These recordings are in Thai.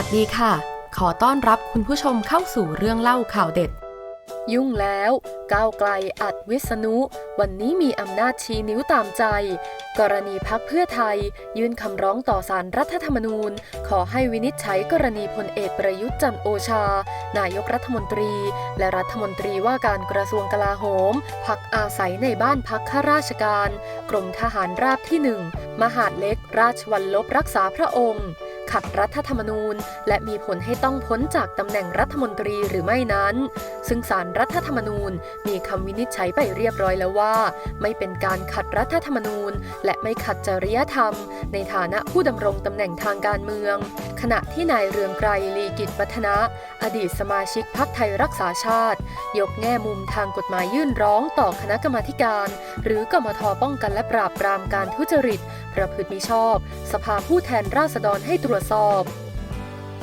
วัสดีค่ะ ขอต้อนรับคุณผู้ชมเข้าสู่เรื่องเล่าข่าวเด็ด ยุ่งแล้วก้าวไกลอัดวิษณุ วันนี้มีอำนาจชี้นิ้วตามใจ กรณีพักเพื่อไทย ยื่นคำร้องต่อสารรัฐธรรมนูญ ขอให้วินิจฉัยกรณีพลเอกประยุทธ์จันโอชา นายกรัฐมนตรี และรัฐมนตรีว่าการกระทรวงกลาโหม พักอาศัยในบ้านพักข้าราชการ กรมทหารราบที่หนึ่งมหาดเล็ก ราชวัลลบรักษาพระองค์ ขัดรัฐธรรมนูญ และมีผลให้ต้องพ้นจากตำแหน่งรัฐมนตรีหรือไม่นั้น ซึ่งสารรัฐธรรมนูญมีคำวินิจฉัยไปเรียบร้อยแล้วว่า ไม่เป็นการขัดรัฐธรรมนูญ และไม่ขัดจริยธรรม ในฐานะผู้ดำรงตำแหน่งทางการเมือง ขณะที่นายเรืองไกรลีกิจวัฒนะ อดีตสมาชิกพรรคไทยรักษาชาติ ยกแง่มุมทางกฎหมายยื่นร้องต่อคณะกรรมาการ หรือกมทป้องกันและปราบปรามการทุจริต ประพฤติมิชอบ สภาผู้แทนราษฎรให้ตรวจสอบ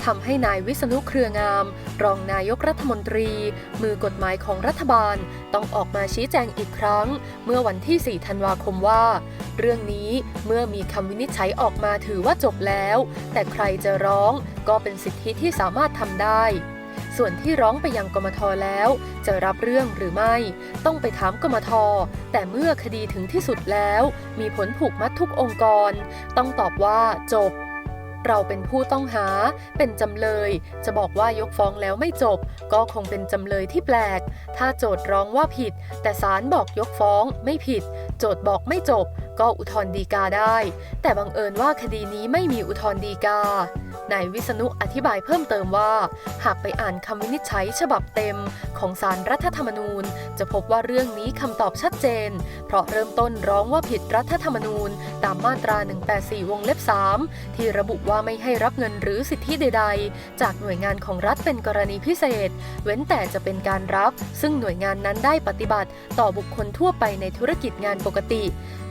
ทำให้นายวิษณุเครืองาม รองนายกรัฐมนตรี มือกฎหมายของรัฐบาลต้องออกมาชี้แจงอีกครั้ง เมื่อวันที่ 4 ธันวาคมว่า เรื่องนี้เมื่อมีคำวินิจฉัยออกมาถือว่าจบแล้ว แต่ใครจะร้องก็เป็นสิทธิที่สามารถทำได้ ส่วนที่ร้องไปยังกมทแล้ว จะรับเรื่องหรือไม่ ต้องไปถามกมท แต่เมื่อคดีถึงที่สุดแล้ว มีผลผูกมัดทุกองค์กร ต้องตอบว่าจบ เราเป็นผู้ต้องหา เป็นจำเลย จะบอกว่ายกฟ้องแล้วไม่จบ ก็คงเป็นจำเลยที่แปลก ถ้าโจทย์ร้องว่าผิด แต่ศาลบอกยกฟ้องไม่ผิด โจทย์บอกไม่จบ ก็อุทธรณ์ฎีกาได้ แต่บังเอิญว่าคดีนี้ไม่มีอุทธรณ์ฎีกานายวิษณุอธิบายเพิ่มเติมว่า หากไปอ่านคำวินิจฉัยฉบับเต็มของสารรัฐธรรมนูญ จะพบว่าเรื่องนี้คำตอบชัดเจน เพราะเริ่มต้นร้องว่าผิดรัฐธรรมนูญ ตามมาตรา 184 วงเล็บ 3 ที่ระบุว่าไม่ให้รับเงินหรือสิทธิใด ๆ จากหน่วยงานของรัฐเป็นกรณีพิเศษ เว้นแต่จะเป็นการรับ ซึ่งหน่วยงานนั้นได้ปฏิบัติ ต่อบุคคลทั่วไปในธุรกิจงานปกติ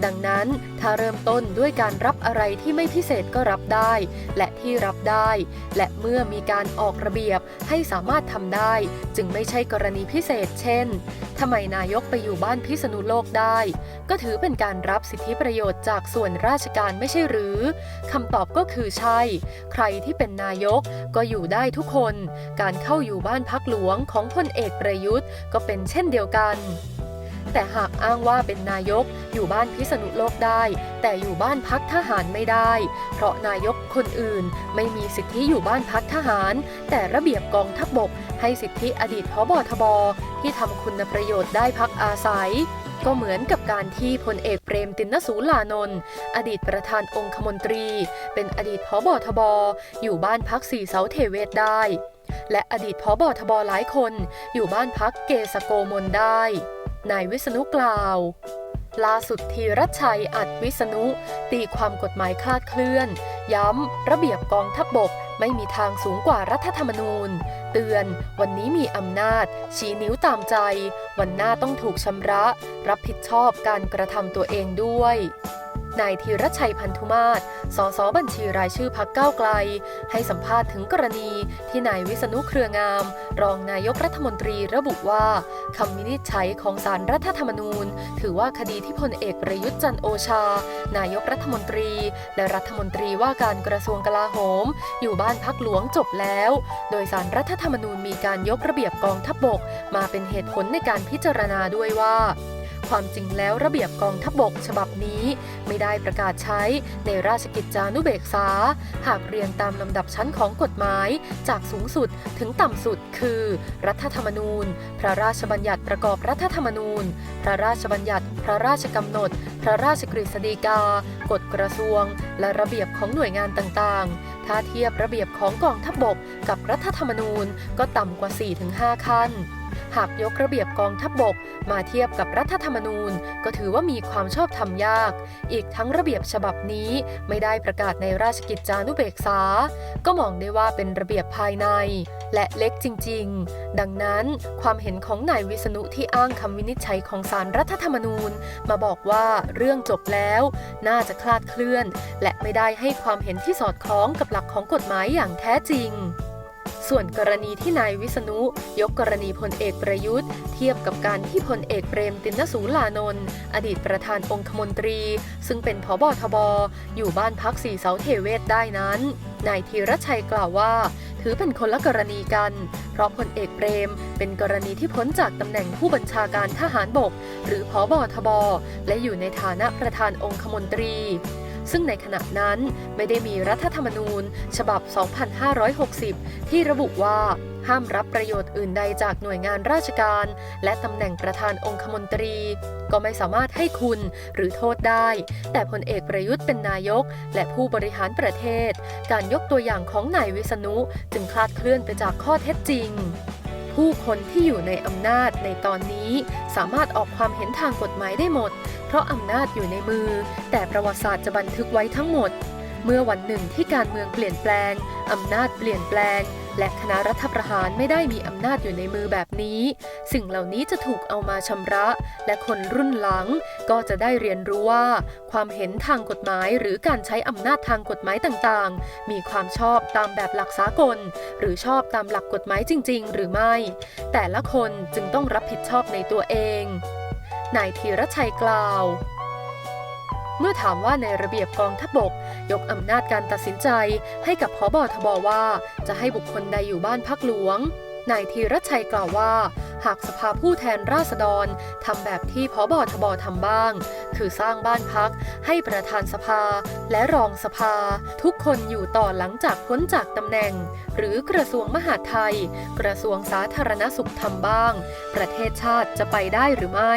ดังนั้นนั้น ถ้าเริ่มต้นด้วยการรับอะไรที่ไม่พิเศษก็รับได้ และที่รับได้ และเมื่อมีการออกระเบียบให้สามารถทำได้ จึงไม่ใช่กรณีพิเศษ เช่นทำไมนายกไปอยู่บ้านพิษณุโลกได้ ก็ถือเป็นการรับสิทธิประโยชน์จากส่วนราชการไม่ใช่หรือคำตอบก็คือใช่ ใครที่เป็นนายกก็อยู่ได้ทุกคน การเข้าอยู่บ้านพักหลวงของพลเอกประยุทธ์ก็เป็นเช่นเดียวกัน แต่หากอ้างว่าเป็นนายกอยู่บ้านพิษณุโลกได้ แต่อยู่บ้านพักทหารไม่ได้ เพราะนายกคนอื่นไม่มีสิทธิอยู่บ้านพักทหาร แต่ระเบียบกองทัพบบก ให้สิทธิอดีตพบทบที่ทำคุณประโยชน์ได้พักอาศัยก็เหมือนกับการที่พลเอกเปรมตินสูลานนท์อดีตประธานองคมนตรี เป็นอดีตพบทบอยู่บ้านพักสี่เสาเทเวศได้ และอดีตพบทบหลายคนอยู่บ้านพักเกสโกมลได้ นายวิษณุกล่าว ล่าสุดทีรัชชัยอัดวิษณุ ตีความกฎหมายคลาดเคลื่อน ย้ำ ระเบียบกองทัพบบกไม่มีทางสูงกว่ารัฐธรรมนูญ เตือนวันนี้มีอำนาจ ชี้นิ้วตามใจ วันหน้าต้องถูกชำระ รับผิดชอบการกระทำตัวเองด้วย นายธีรชัยพันธุมาศสสบัญชีรายชื่อพักก้าวไกล ให้สัมภาษณ์ถึงกรณีที่นายวิษณุเครืองาม รองนายกรัฐมนตรีระบุว่าคำวินิจฉัยของสารรัฐธรรมนูญ ถือว่าคดีที่พลเอกประยุทธ์จันโอชา นายกรัฐมนตรี และรัฐมนตรีว่าการกระทรวงกลาโหม อยู่บ้านพักหลวงจบแล้ว โดยสารรัฐธรรมนูญมีการยกระเบียบกองทัพบบกมาเป็นเหตุผลในการพิจารณาด้วยว่า ความจริงแล้วระเบียบกองทัพบบกฉบับนี้ไม่ได้ประกาศใช้ในราชกิจจานุเบกษา หากเรียงตามลำดับชั้นของกฎหมาย จากสูงสุดถึงต่ำสุดคือ รัฐธรรมนูญ พระราชบัญญัติประกอบรัฐธรรมนูญ พระราชบัญญัติ พระราชกำหนด พระราชกฤษฎีกา กฎกระทรวง และระเบียบของหน่วยงานต่างๆ ถ้าเทียบระเบียบของกองทัพบบกกับรัฐธรรมนูญก็ต่ำกว่า 4-5 ขั้น หากยกระเบียบกองทัพบบกมาเทียบกับรัฐธรรมนูญ ก็ถือว่ามีความชอบธรรมยาก อีกทั้งระเบียบฉบับนี้ไม่ได้ประกาศในราชกิจจานุเบกษา ก็มองได้ว่าเป็นระเบียบภายใน และเล็กจริง ๆ ดังนั้นความเห็นของนายวิษณุที่อ้างคำวินิจฉัยของสารรัฐธรรมนูญ มาบอกว่าเรื่องจบแล้ว น่าจะคลาดเคลื่อน และไม่ได้ให้ความเห็นที่สอดคล้องกับหลักของกฎหมายอย่างแท้จริง ส่วนกรณีที่นายวิษณุยกกรณีพลเอกประยุทธ์ เทียบกับการที่พลเอกเปรมตินสูลานนท์อดีตประธานองคมนตรี ซึ่งเป็นผบทบอยู่บ้านพักสีเสาเทเวศได้นั้นนายธีรชัยกล่าวว่า ถือเป็นคนละกรณีกัน เพราะพลเอกเปรม เป็นกรณีที่พ้นจากตำแหน่งผู้บัญชาการทหารบก หรือผอบทบและอยู่ในฐานะประธานองคมนตรี ซึ่งในขณะนั้นไม่ได้มีรัฐธรรมนูญ ฉบับ 2560 ที่ระบุว่าห้ามรับประโยชน์อื่นใดจากหน่วยงานราชการ และตำแหน่งประธานองคมนตรี ก็ไม่สามารถให้คุณหรือโทษได้ แต่พลเอกประยุทธ์เป็นนายก และผู้บริหารประเทศ การยกตัวอย่างของนายวิษณุจึงคลาดเคลื่อนไปจากข้อเท็จจริง ผู้คนที่อยู่ในอำนาจในตอนนี้ สามารถออกความเห็นทางกฎหมายได้หมด เพราะอำนาจอยู่ในมือ แต่ประวัติศาสตร์จะบันทึกไว้ทั้งหมด เมื่อวันหนึ่งที่การเมืองเปลี่ยนแปลงอำนาจเปลี่ยนแปลง และคณะรัฐประหารไม่ได้มีอำนาจอยู่ในมือแบบนี้ สิ่งเหล่านี้จะถูกเอามาชำระ และคนรุ่นหลังก็จะได้เรียนรู้ว่า ความเห็นทางกฎหมายหรือการใช้อำนาจทางกฎหมายต่างๆ มีความชอบตามแบบหลักสากล หรือชอบตามหลักกฎหมายจริง ๆ หรือไม่ แต่ละคนจึงต้องรับผิดชอบในตัวเองนายธีรชัยกล่าว เมื่อถามว่าในระเบียบกองทัพบก ยกอำนาจการตัดสินใจให้กับพบทบว่า จะให้บุคคลใดอยู่บ้านพักหลวงนายธีรชัยกล่าวว่า หากสภาผู้แทนราษฎรทำแบบที่พบทบทำบ้าง คือสร้างบ้านพักให้ประธานสภาและรองสภา ทุกคนอยู่ต่อหลังจากพ้นจากตำแหน่ง หรือกระทรวงมหาดไทย กระทรวงสาธารณสุขทำบ้าง ประเทศชาติจะไปได้หรือไม่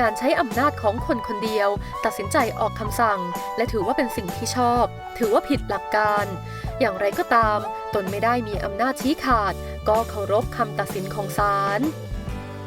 การใช้อำนาจของคนคนเดียว ตัดสินใจออกคำสั่ง และถือว่าเป็นสิ่งที่ชอบ ถือว่าผิดหลักการ อย่างไรก็ตาม ตนไม่ได้มีอำนาจชี้ขาด ก็เคารพคำตัดสินของศาล